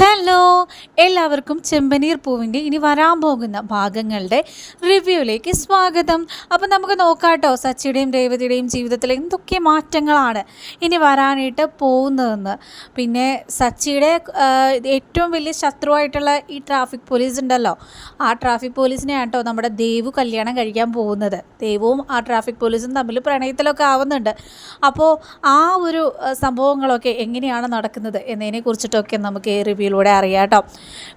Hello എല്ലാവർക്കും ചെമ്പനീർ പൂവിന്റെ ഇനി വരാൻ പോകുന്ന ഭാഗങ്ങളുടെ റിവ്യൂയിലേക്ക് സ്വാഗതം. അപ്പോൾ നമുക്ക് നോക്കാട്ടോ സച്ചിയുടെയും രേവതിയുടെയും ജീവിതത്തിൽ എന്തൊക്കെ മാറ്റങ്ങളാണ് ഇനി വരാനായിട്ട് പോകുന്നതെന്ന്. പിന്നെ സച്ചിയുടെ ഏറ്റവും വലിയ ശത്രുവായിട്ടുള്ള ഈ ട്രാഫിക് പോലീസ് ഉണ്ടല്ലോ ആ ട്രാഫിക് പോലീസിനെ ആട്ടോ നമ്മുടെ ദേവു കല്യാണം കഴിക്കാൻ പോകുന്നത്. ദേവവും ആ ട്രാഫിക് പോലീസും തമ്മിൽ പ്രണയത്തിലൊക്കെ ആവുന്നുണ്ട്. അപ്പോൾ ആ ഒരു സംഭവങ്ങളൊക്കെ എങ്ങനെയാണ് നടക്കുന്നത് എന്നതിനെ കുറിച്ചിട്ടൊക്കെ നമുക്ക് ഈ റിവ്യൂയിലൂടെ അറിയാം കേട്ടോ.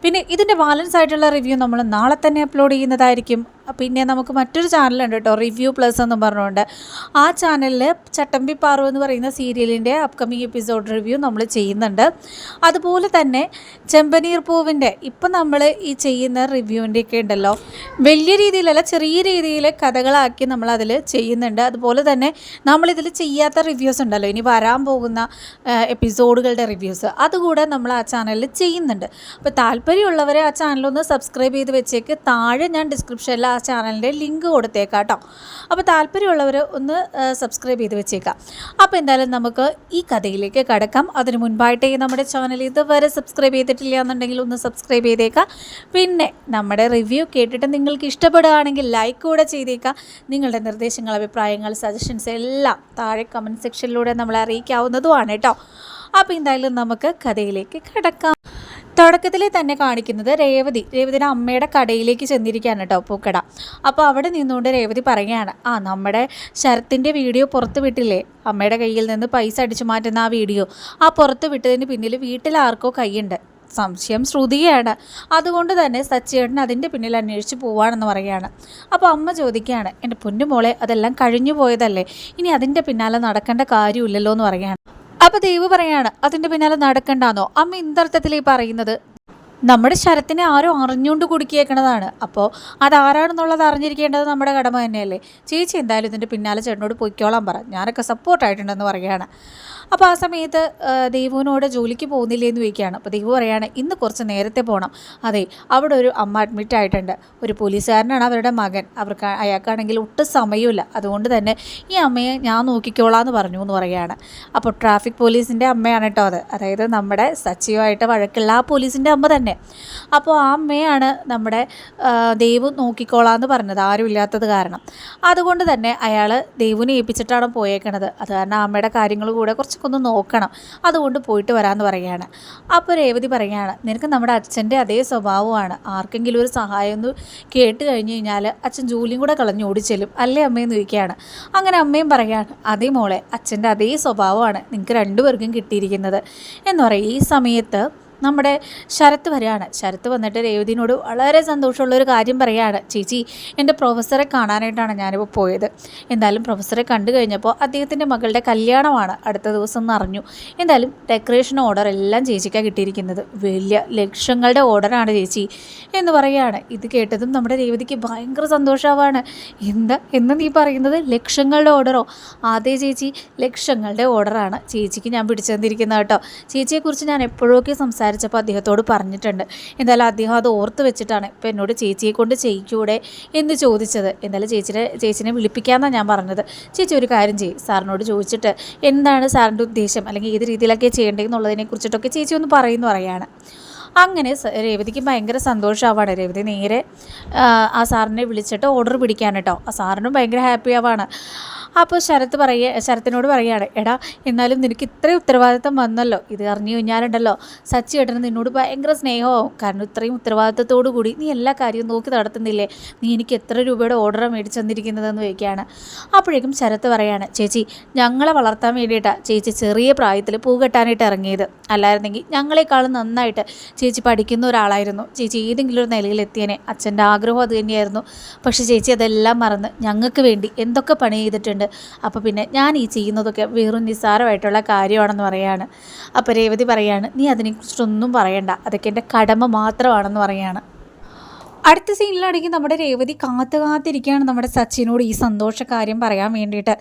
പിന്നെ ഇതിന്റെ ബാലൻസ് ആയിട്ടുള്ള റിവ്യൂ നമ്മൾ നാളെ തന്നെ അപ്ലോഡ് ചെയ്യുന്നതായിരിക്കും. പിന്നെ നമുക്ക് മറ്റൊരു ചാനലുണ്ട് കേട്ടോ റിവ്യൂ പ്ലസ് എന്ന് പറഞ്ഞുകൊണ്ട്. ആ ചാനലിൽ ചട്ടമ്പി പാറു എന്ന് പറയുന്ന സീരിയലിന്റെ അപ്കമിങ് എപ്പിസോഡ് റിവ്യൂ നമ്മൾ ചെയ്യുന്നുണ്ട്. അതുപോലെ തന്നെ ചെമ്പനീർ പൂവിന്റെ ഇപ്പം നമ്മൾ ഈ ചെയ്യുന്ന റിവ്യൂവിന്റെയൊക്കെ ഉണ്ടല്ലോ. വലിയ രീതിയിലല്ല ചെറിയ രീതിയിൽ കഥകളാക്കി നമ്മൾ അതിൽ ചെയ്യുന്നുണ്ട്. അതുപോലെ തന്നെ നമ്മളിതിൽ ചെയ്യാത്ത റിവ്യൂസ് ഉണ്ടല്ലോ. ഇനി വരാൻ പോകുന്ന എപ്പിസോഡുകളുടെ റിവ്യൂസ് അതുകൂടെ നമ്മൾ ആ ചാനലിൽ ചെയ്യുന്നുണ്ട്. അപ്പോൾ താല്പര്യമുള്ളവരെ ആ ചാനലൊന്ന് സബ്സ്ക്രൈബ് ചെയ്ത് വെച്ചേക്ക്. താഴെ ഞാൻ ഡിസ്ക്രിപ്ഷനിൽ ആ ചാനലിന്റെ ലിങ്ക് കൊടുത്തേക്കാം കേട്ടോ അപ്പോൾ താല്പര്യമുള്ളവർ ഒന്ന് സബ്സ്ക്രൈബ് ചെയ്ത് വെച്ചേക്കാം. അപ്പോൾ എന്തായാലും നമുക്ക് ഈ കഥയിലേക്ക് കടക്കാം. അതിന് മുൻപായിട്ടേ നമ്മുടെ ചാനൽ ഇതുവരെ സബ്സ്ക്രൈബ് ചെയ്തിട്ടില്ല എന്നുണ്ടെങ്കിൽ ഒന്ന് സബ്സ്ക്രൈബ് ചെയ്തേക്കാം. പിന്നെ നമ്മുടെ റിവ്യൂ കേട്ടിട്ട് നിങ്ങൾക്ക് ഇഷ്ടപ്പെടുകയാണെങ്കിൽ ലൈക്ക് കൂടെ ചെയ്തേക്കാം. നിങ്ങളുടെ നിർദ്ദേശങ്ങൾ അഭിപ്രായങ്ങൾ സജഷൻസ് എല്ലാം താഴെ കമന്റ് സെക്ഷനിലൂടെ നമ്മളെ അറിയിക്കാവുന്നതുമാണ് കേട്ടോ അപ്പോൾ എന്തായാലും നമുക്ക് കഥയിലേക്ക് കിടക്കാം. തുടക്കത്തിൽ തന്നെ കാണിക്കുന്നത് രേവതി. രേവതിയുടെ അമ്മയുടെ കടയിലേക്ക് ചെന്നിരിക്കുകയാണ് കേട്ടോ പൂക്കട. അപ്പോൾ അവിടെ നിന്നുകൊണ്ട് രേവതി പറയുകയാണ് ആ നമ്മുടെ ശരത്തിന്റെ വീഡിയോ പുറത്ത് വിട്ടില്ലേ? അമ്മയുടെ കയ്യിൽ നിന്ന് പൈസ അടിച്ചു മാറ്റുന്ന ആ വീഡിയോ. ആ പുറത്ത് വിട്ടതിന് പിന്നിൽ വീട്ടിൽ ആർക്കോ കൈയുണ്ട്. സംശയം ശ്രുതിയാണ്. അതുകൊണ്ട് തന്നെ സച്ചിയേട്ടൻ അതിന്റെ പിന്നിൽ അന്വേഷിച്ച് പോവാണെന്ന് പറയുകയാണ്. അപ്പോൾ അമ്മ ചോദിക്കുകയാണ് എന്റെ പൊന്നുമോളെ അതെല്ലാം കഴിഞ്ഞു പോയതല്ലേ? ഇനി അതിന്റെ പിന്നാലെ നടക്കേണ്ട കാര്യമില്ലല്ലോ എന്ന് പറയുകയാണ്. അപ്പോൾ ദേവ് പറയാണ് അതിന്റെ പിന്നാലെ നടക്കണ്ടാന്നോ? അമ്മ എന്തർത്ഥത്തിലേ പറയുന്നത് നമ്മുടെ ശരത്തിനെ ആരോ അറിഞ്ഞുകൊണ്ട് കുടുക്കിയേക്കണതാണ്. അപ്പോൾ അതാരാണെന്നുള്ളത് അറിഞ്ഞിരിക്കേണ്ടത് നമ്മുടെ കടമ തന്നെയല്ലേ? ചേച്ചി എന്തായാലും ഇതിന്റെ പിന്നാലെ ചേട്ടനോട് പൊയ്ക്കോളാൻ പറ. ഞാനൊക്കെ സപ്പോർട്ടായിട്ടുണ്ടെന്ന് പറയുകയാണ്. അപ്പോൾ ആ സമയത്ത് ദേവുവിനോട് ജോലിക്ക് പോകുന്നില്ലേ എന്ന് ചോദിക്കുകയാണ്. അപ്പോൾ ദേവു പറയാണ് ഇന്ന് കുറച്ച് നേരത്തെ പോകണം അതെ അവിടെ ഒരു അമ്മ അഡ്മിറ്റ് ആയിട്ടുണ്ട്. ഒരു പോലീസുകാരനാണ് അവരുടെ മകൻ. അവർക്ക് അയാൾക്കാണെങ്കിൽ ഒട്ടും സമയമില്ല. അതുകൊണ്ട് തന്നെ ഈ അമ്മയെ ഞാൻ നോക്കിക്കോളാം എന്ന് പറഞ്ഞു എന്ന് പറയുകയാണ്. അപ്പോൾ ട്രാഫിക് പോലീസിന്റെ അമ്മയാണ് കേട്ടോ അത്. അതായത് നമ്മുടെ സച്ചിയുമായിട്ട് വഴക്കുള്ള ആ പോലീസിന്റെ അമ്മ തന്നെ. അപ്പോൾ ആ അമ്മയാണ് നമ്മുടെ ദേവു നോക്കിക്കോളാം എന്ന് പറഞ്ഞത്. ആരും ഇല്ലാത്തത് കാരണം. അതുകൊണ്ട് തന്നെ അയാൾ ദേവുവിനെ ഏൽപ്പിച്ചിട്ടാണ് പോയേക്കണത്. അത് കാരണം അമ്മയുടെ കാര്യങ്ങൾ കൂടെ കുറച്ചൊക്കെ ഒന്ന് നോക്കണം. അതുകൊണ്ട് പോയിട്ട് വരാമെന്ന് പറയുകയാണ്. അപ്പോൾ രേവതി പറയുകയാണ് നിനക്ക് നമ്മുടെ അച്ഛന്റെ അതേ സ്വഭാവമാണ്. ആർക്കെങ്കിലും ഒരു സഹായം ഒന്ന് കേട്ട് കഴിഞ്ഞ് കഴിഞ്ഞാൽ അച്ഛൻ ജോലിയും കൂടെ കളഞ്ഞ് ഓടിച്ചെല്ലും. അല്ലേ അമ്മയെന്ന് ചോദിക്കുകയാണ്. അങ്ങനെ അമ്മയും പറയുകയാണ് അതേ മോളെ അച്ഛന്റെ അതേ സ്വഭാവമാണ് നിങ്ങൾക്ക് രണ്ടുപേർക്കും കിട്ടിയിരിക്കുന്നത്. എന്ന് പറയും. ഈ സമയത്ത് നമ്മുടെ ശരത്ത് വരികയാണ് ശരത്ത് വന്നിട്ട് രേവതിനോട് വളരെ സന്തോഷമുള്ള ഒരു കാര്യം പറയുകയാണ് ചേച്ചി എന്റെ പ്രൊഫസറെ കാണാനായിട്ടാണ് ഞാനിപ്പോൾ പോയത്. എന്തായാലും പ്രൊഫസറെ കണ്ടു കഴിഞ്ഞപ്പോൾ അദ്ദേഹത്തിന്റെ മകളുടെ കല്യാണമാണ് അടുത്ത ദിവസം എന്ന് അറിഞ്ഞു. എന്തായാലും ഡെക്കറേഷൻ ഓർഡർ എല്ലാം ചേച്ചിക്കാണ് കിട്ടിയിരിക്കുന്നത്. വലിയ ലക്ഷങ്ങളുടെ ഓർഡറാണ് ചേച്ചി എന്ന് പറയുകയാണ് ഇത് കേട്ടതും നമ്മുടെ രേവതിക്ക് ഭയങ്കര സന്തോഷമാവാണ് എന്താ? എന്ന് നീ പറയുന്നത്? ലക്ഷങ്ങളുടെ ഓർഡറോ അതേ ചേച്ചി ലക്ഷങ്ങളുടെ ഓർഡറാണ് ചേച്ചിക്ക് ഞാൻ പിടിച്ചു തന്നിരിക്കുന്നത് കേട്ടോ. ചേച്ചിയെക്കുറിച്ച് ഞാൻ എപ്പോഴൊക്കെ സംസാരിച്ചപ്പോൾ അദ്ദേഹത്തോട് പറഞ്ഞിട്ടുണ്ട്. എന്തായാലും അദ്ദേഹം അത് ഓർത്ത് വെച്ചിട്ടാണ് ഇപ്പം എന്നോട് ചേച്ചിയെ കൊണ്ട് ചെയ്യിക്കൂടെ എന്ന് ചോദിച്ചത്. എന്തായാലും ചേച്ചിയെ ചേച്ചിനെ വിളിപ്പിക്കാമെന്നാണ് ഞാൻ പറഞ്ഞത്. ചേച്ചി ഒരു കാര്യം ചെയ്യും. സാറിനോട് ചോദിച്ചിട്ട് എന്താണ് സാറിന്റെ ഉദ്ദേശം? അല്ലെങ്കിൽ ഏത് രീതിയിലൊക്കെ ചെയ്യേണ്ടതെന്നുള്ളതിനെ കുറിച്ചിട്ടൊക്കെ ചേച്ചി ഒന്ന് പറയുന്നു പറയാണ്. അങ്ങനെ രേവതിക്ക് ഭയങ്കര സന്തോഷമാവാണ്. രേവതി നേരെ ആ സാറിനെ വിളിച്ചിട്ട് ഓർഡർ പിടിക്കാൻ കേട്ടോ. ആ സാറിനും ഭയങ്കര ഹാപ്പി ആവാണ്. അപ്പോൾ ശരത്ത് പറയുക ശരത്തിനോട് പറയുകയാണ് എടാ എന്നാലും നിനക്ക് ഇത്രയും ഉത്തരവാദിത്തം വന്നല്ലോ. ഇത് അറിഞ്ഞു കഴിഞ്ഞാലുണ്ടല്ലോ സച്ചി ഏട്ടന് നിന്നോട് ഭയങ്കര സ്നേഹമാവും കാരണം ഇത്രയും ഉത്തരവാദിത്തത്തോടു കൂടി നീ എല്ലാ കാര്യവും നോക്കി നടത്തുന്നില്ലേ? നീ എനിക്ക് എത്ര രൂപയുടെ ഓർഡർ മേടിച്ചു തന്നിരിക്കുന്നതെന്ന് ചോദിക്കുകയാണ്. അപ്പോഴേക്കും ശരത്ത് പറയാണ് ചേച്ചി ഞങ്ങളെ വളർത്താൻ വേണ്ടിയിട്ടാണ് ചേച്ചി ചെറിയ പ്രായത്തിൽ പൂ കെട്ടാനായിട്ട് ഇറങ്ങിയത്. അല്ലായിരുന്നെങ്കിൽ ഞങ്ങളെക്കാളും നന്നായിട്ട് ചേച്ചി പഠിക്കുന്ന ഒരാളായിരുന്നു. ചേച്ചി ഏതെങ്കിലും ഒരു നിലയിൽ എത്തിയനെ. അച്ഛന്റെ ആഗ്രഹം അത് തന്നെയായിരുന്നു. പക്ഷേ ചേച്ചി അതെല്ലാം മറന്ന് ഞങ്ങൾക്ക് വേണ്ടി എന്തൊക്കെ പണി ചെയ്തിട്ടുണ്ട് അപ്പോൾ പിന്നെ ഞാൻ ഈ ചെയ്യുന്നതൊക്കെ വെറും നിസ്സാരമായിട്ടുള്ള കാര്യമാണെന്ന് പറയാണ്. അപ്പോൾ രേവതി പറയാണ് നീ അതിനെക്കുറിച്ചൊന്നും പറയണ്ട. അതൊക്കെ എന്റെ കടമ മാത്രമാണെന്ന് പറയാണ്. അടുത്ത സീനിലാണെങ്കിൽ നമ്മുടെ രേവതി കാത്തു കാത്തിരിക്കുകയാണ് നമ്മുടെ സച്ചിനോട് ഈ സന്തോഷ കാര്യം പറയാൻ വേണ്ടിയിട്ട്.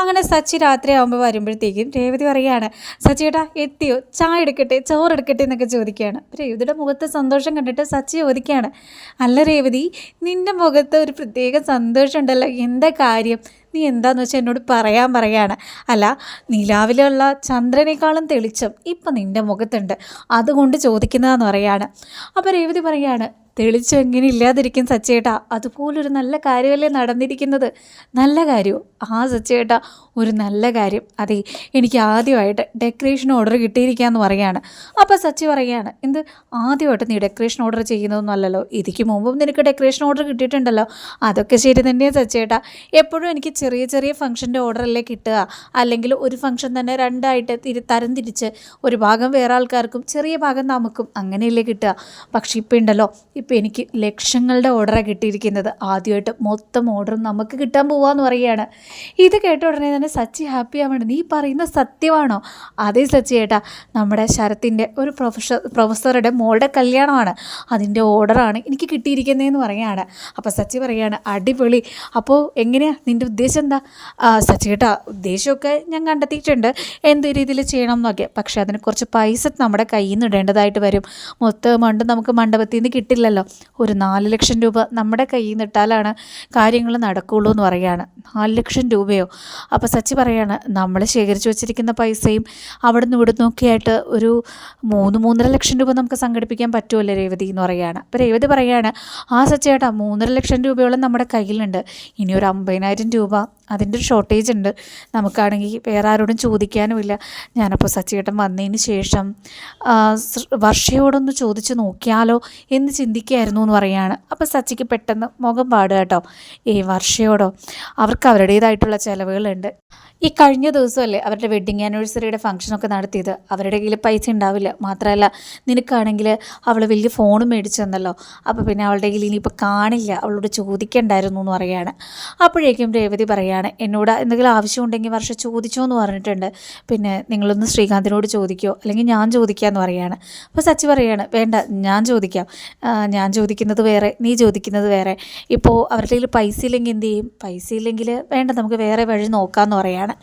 അങ്ങനെ സച്ചി രാത്രി ആകുമ്പോൾ വരുമ്പോഴത്തേക്കും രേവതി പറയുകയാണ് സച്ചിയേട്ടാ എത്തിയോ? ചായ എടുക്കട്ടെ ചോറ് എടുക്കട്ടെ എന്നൊക്കെ ചോദിക്കുകയാണ്. രേവതിയുടെ മുഖത്ത് സന്തോഷം കണ്ടിട്ട് സച്ചി ചോദിക്കുകയാണ് അല്ല രേവതി നിന്റെ മുഖത്ത് ഒരു പ്രത്യേക സന്തോഷമുണ്ടല്ലോ. എന്താ കാര്യം? നീ എന്താന്ന് വെച്ചാൽ എന്നോട് പറയാൻ പറയാണ്. അല്ല നിലാവിലുള്ള ചന്ദ്രനേക്കാളും തെളിച്ചം ഇപ്പം നിന്റെ മുഖത്തുണ്ട്. അതുകൊണ്ട് ചോദിക്കുന്നതെന്ന് പറയാണ്. അപ്പോൾ രേവതി പറയാണ് തെളിച്ചം എങ്ങനെ ഇല്ലാതിരിക്കും സച്ചേട്ടാ. അതുപോലൊരു നല്ല കാര്യമല്ലേ നടന്നിരിക്കുന്നത്? നല്ല കാര്യമോ ആ സച്ചേട്ടാ ഒരു നല്ല കാര്യം. അതെ എനിക്ക് ആദ്യമായിട്ട് ഡെക്കറേഷൻ ഓർഡർ കിട്ടിയിരിക്കുകയെന്ന് പറയാണ്. അപ്പോൾ സച്ചി പറയാണ് എന്ത്? ആദ്യമായിട്ട് നീ ഡെക്കറേഷൻ ഓർഡർ ചെയ്യുന്നതൊന്നും അല്ലല്ലോ. ഇതിക്ക് മുമ്പും നിനക്ക് ഡെക്കറേഷൻ ഓർഡർ കിട്ടിയിട്ടുണ്ടല്ലോ. അതൊക്കെ ശരി തന്നെയാണ് സച്ചേട്ടാ. എപ്പോഴും എനിക്ക് ചെറിയ ചെറിയ ഫംഗ്ഷന്റെ ഓർഡറല്ലേ കിട്ടുക. അല്ലെങ്കിൽ ഒരു ഫംഗ്ഷൻ തന്നെ രണ്ടായിട്ട് തിരി തരം തിരിച്ച് ഒരു ഭാഗം വേറെ ആൾക്കാർക്കും ചെറിയ ഭാഗം നമുക്കും അങ്ങനെയല്ലേ കിട്ടുക. പക്ഷേ ഇപ്പോൾ ഉണ്ടല്ലോ ഇപ്പം എനിക്ക് ലക്ഷങ്ങളുടെ ഓർഡറാണ് കിട്ടിയിരിക്കുന്നത്. ആദ്യമായിട്ട് മൊത്തം ഓർഡറും നമുക്ക് കിട്ടാൻ പോവാന്ന് പറയുകയാണ്. ഇത് കേട്ട ഉടനെ തന്നെ സച്ചി ഹാപ്പി ആവണം. നീ പറയുന്ന സത്യമാണോ? അതേ സച്ചി ഏട്ടാ നമ്മുടെ ശരത്തിന്റെ ഒരു പ്രൊഫഷ പ്രൊഫസറുടെ മോളുടെ കല്യാണമാണ്. അതിന്റെ ഓർഡറാണ് എനിക്ക് കിട്ടിയിരിക്കുന്നതെന്ന് പറയുകയാണ്. അപ്പോൾ സച്ചി പറയുകയാണ് അടിപൊളി. അപ്പോൾ എങ്ങനെയാണ് നിന്റെ ഉദ്ദേശം എന്താ? സച്ചി ഏട്ടാ ഉദ്ദേശമൊക്കെ ഞാൻ കണ്ടെത്തിയിട്ടുണ്ട്. എന്ത് രീതിയിൽ ചെയ്യണം എന്നൊക്കെ. പക്ഷേ അതിന് കുറച്ച് പൈസ നമ്മുടെ കയ്യിൽ നിന്ന് ഇടേണ്ടതായിട്ട് വരും. മൊത്തം മണ്ട് നമുക്ക് മണ്ഡപത്തിൽ നിന്ന് കിട്ടില്ലല്ലോ. ഒരു നാല് ലക്ഷം രൂപ നമ്മുടെ കയ്യിൽ നിന്ന് ഇട്ടാലാണ് കാര്യങ്ങൾ നടക്കുകയുള്ളൂ എന്ന് പറയുകയാണ്. നാല് ലക്ഷം രൂപയോ? അപ്പോൾ സച്ചി പറയാണ് നമ്മൾ ശേഖരിച്ചു വെച്ചിരിക്കുന്ന പൈസയും അവിടെ നിന്ന് ഇവിടുന്ന് നിന്നൊക്കെ ആയിട്ട് ഒരു മൂന്ന് മൂന്നര ലക്ഷം രൂപ നമുക്ക് സംഘടിപ്പിക്കാൻ പറ്റുമല്ലോ രേവതി? എന്ന് പറയുകയാണ്. അപ്പോൾ രേവതി പറയാണ് ആ സച്ചേട്ടാ മൂന്നര ലക്ഷം രൂപയോളം നമ്മുടെ കയ്യിലുണ്ട്. ഇനി ഒരു അമ്പതിനായിരം രൂപ അതിന്റെ ഒരു ഷോർട്ടേജ് ഉണ്ട്. നമുക്കാണെങ്കിൽ വേറെ ആരോടും ചോദിക്കാനുമില്ല ഞാനപ്പോൾ സച്ചിയേട്ടൻ വന്നതിന് ശേഷം വർഷയോടൊന്ന് ചോദിച്ച് നോക്കിയാലോ എന്ന് ചിന്തിക്കുകയായിരുന്നു എന്ന് പറയുകയാണ് അപ്പോൾ സച്ചിക്ക് പെട്ടെന്ന് മുഖം പാടുക കേട്ടോ. ഈ വർഷയോടോ അവർക്ക് അവരുടേതായിട്ടുള്ള ചിലവുകളുണ്ട്. ഈ കഴിഞ്ഞ ദിവസമല്ലേ അവരുടെ വെഡ്ഡിങ് ആനിവേഴ്സറിയുടെ ഫംഗ്ഷനൊക്കെ നടത്തിയത്. അവരുടെ കയ്യിൽ പൈസ ഉണ്ടാവില്ല. മാത്രമല്ല നിനക്കാണെങ്കിൽ അവൾ വലിയ ഫോൺ മേടിച്ചു തന്നല്ലോ അപ്പോൾ പിന്നെ അവളുടെ കയ്യിൽ ഇനിയിപ്പോൾ കാണില്ല. അവളോട് ചോദിക്കണ്ടായിരുന്നു എന്ന് പറയുകയാണ് അപ്പോഴേക്കും രേവതി പറയുകയാണ് എന്നോട് എന്തെങ്കിലും ആവശ്യമുണ്ടെങ്കിൽ വർഷ ചോദിച്ചോ എന്ന് പറഞ്ഞിട്ടുണ്ട്. പിന്നെ നിങ്ങളൊന്ന് ശ്രീകാന്തിനോട് ചോദിക്കോ. അല്ലെങ്കിൽ ഞാൻ ചോദിക്കാമെന്ന് പറയുകയാണ് അപ്പോൾ സച്ചി പറയുകയാണ് വേണ്ട ഞാൻ ചോദിക്കാം. ഞാൻ ചോദിക്കുന്നത് വേറെ നീ ചോദിക്കുന്നത് വേറെ. ഇപ്പോൾ അവരുടെ കയ്യിൽ പൈസ ഇല്ലെങ്കിൽ എന്ത് ചെയ്യും? പൈസ ഇല്ലെങ്കിൽ വേണ്ട നമുക്ക് വേറെ വഴി നോക്കാമെന്ന് പറയാണ്.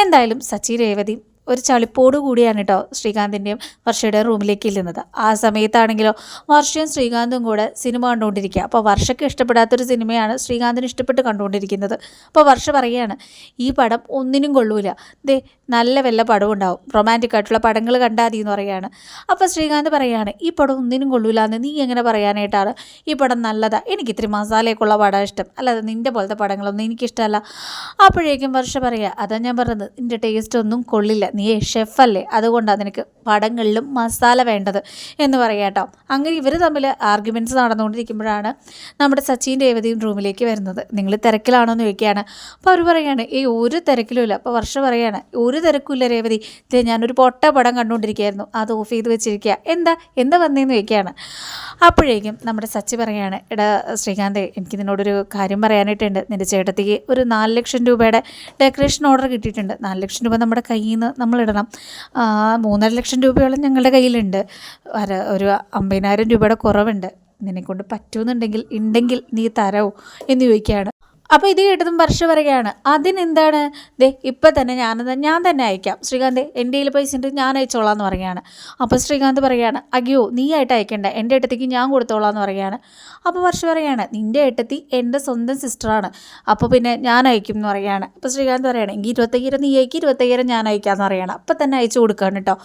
എന്തായാലും സച്ചി രേവതി ഒരു ചളിപ്പോട് കൂടിയാണ് കേട്ടോ ശ്രീകാന്തിന്റെയും വർഷയുടെയും റൂമിലേക്ക് ഇല്ലുന്നത് ആ സമയത്താണെങ്കിലോ വർഷയും ശ്രീകാന്തും കൂടെ സിനിമ കണ്ടുകൊണ്ടിരിക്കുക. അപ്പോൾ വർഷയ്ക്ക് ഇഷ്ടപ്പെടാത്തൊരു സിനിമയാണ് ശ്രീകാന്തിന് ഇഷ്ടപ്പെട്ട് കണ്ടുകൊണ്ടിരിക്കുന്നത്. അപ്പോൾ വർഷ പറയുകയാണ് ഈ പടം ഒന്നിനും കൊള്ളൂല. ദേ നല്ല വല്ല പടം ഉണ്ടാവും. റൊമാന്റിക് ആയിട്ടുള്ള പടങ്ങൾ കണ്ടാൽ എന്ന് പറയുകയാണ്. അപ്പോൾ ശ്രീകാന്ത് പറയുകയാണ് ഈ പടം ഒന്നിനും കൊള്ളൂല എന്ന് നീ എങ്ങനെ പറയാനായിട്ടാണ്? ഈ പടം നല്ലതാണ് എനിക്ക് ഇത്തിരി മസാലയൊക്കെയുള്ള പടം ഇഷ്ടം. അല്ലാതെ നിന്റെ പോലത്തെ പടങ്ങളൊന്നും എനിക്കിഷ്ടമല്ല. അപ്പോഴേക്കും വർഷ പറയുക അതാ ഞാൻ പറഞ്ഞത്. നിന്റെ ടേസ്റ്റ് ഒന്നും കൊള്ളില്ല. നീ ഷെഫല്ലേ? അതുകൊണ്ടാണ് നിനക്ക് പടങ്ങളിലും മസാല വേണ്ടത് എന്ന് പറയാം കേട്ടോ അങ്ങനെ ഇവർ തമ്മിൽ ആർഗ്യുമെന്റ്സ് നടന്നുകൊണ്ടിരിക്കുമ്പോഴാണ് നമ്മുടെ സച്ചിൻ രേവതിയും റൂമിലേക്ക് വരുന്നത്. നിങ്ങൾ തിരക്കിലാണോ എന്ന് ചോദിക്കുകയാണ്. അപ്പോൾ അവർ പറയാണ് ഈ ഒരു തിരക്കിലുമില്ല അപ്പോൾ വർഷം പറയുകയാണ് ഒരു തിരക്കുമില്ല രേവതി. ഞാനൊരു പൊട്ട പടം കണ്ടുകൊണ്ടിരിക്കുകയായിരുന്നു. അത് ഓഫ് ചെയ്ത് വെച്ചിരിക്കുക. എന്താ? എന്താ വന്നതെന്ന് ചോദിക്കുകയാണ്. അപ്പോഴേക്കും നമ്മുടെ സച്ചി പറയാണ് എടാ ശ്രീകാന്തേ എനിക്ക് നിന്നോടൊരു കാര്യം പറയാനായിട്ടുണ്ട്. നിന്റെ ചേട്ടത്തിക്ക് ഒരു നാല് ലക്ഷം രൂപയുടെ ഡെക്കറേഷൻ ഓർഡർ കിട്ടിയിട്ടുണ്ട്. നാല് ലക്ഷം രൂപ നമ്മുടെ കയ്യിൽ നിന്ന് നമ്മളിടണം. മൂന്നര ലക്ഷം രൂപയോളം ഞങ്ങളുടെ കയ്യിലുണ്ട്. അര ഒരു അമ്പതിനായിരം രൂപയുടെ കുറവുണ്ട്. നിന്നെക്കൊണ്ട് പറ്റുമെന്നുണ്ടെങ്കിൽ ഉണ്ടെങ്കിൽ നീ തരോ എന്ന് ചോദിക്കുകയാണ്. അപ്പോൾ ഇത് കേട്ടതും വർഷ പറയുകയാണ് അതിനെന്താണ്? ദേ ഇപ്പം തന്നെ ഞാൻ ഞാൻ തന്നെ അയക്കാം. ശ്രീകാന്ത് എന്റെ കയ്യിൽ പൈസ ഉണ്ട് ഞാൻ അയച്ചോളാം എന്ന് പറയുകയാണ്. അപ്പോൾ ശ്രീകാന്ത് പറയുകയാണ് അയ്യോ നീ ആയിട്ട് അയക്കണ്ട എന്റെ ഏട്ടത്തിക്ക് ഞാൻ കൊടുത്തോളാം എന്ന് പറയുകയാണ്. അപ്പോൾ വർഷ പറയുകയാണ് നിന്റെ ഏട്ടത്തി എന്റെ സ്വന്തം സിസ്റ്ററാണ് അപ്പോൾ പിന്നെ ഞാൻ അയക്കും എന്ന് പറയുകയാണ്. അപ്പോൾ ശ്രീകാന്ത് പറയുകയാണ് എങ്കിൽ ഇരുപത്തയ്യായിരം നീ അയക്കി ഇരുപത്തയ്യായിരം ഞാൻ അയക്കാമെന്ന് പറയുകയാണ്. അപ്പം തന്നെ അയച്ചു കൊടുക്കുകയാണ് കേട്ടോ.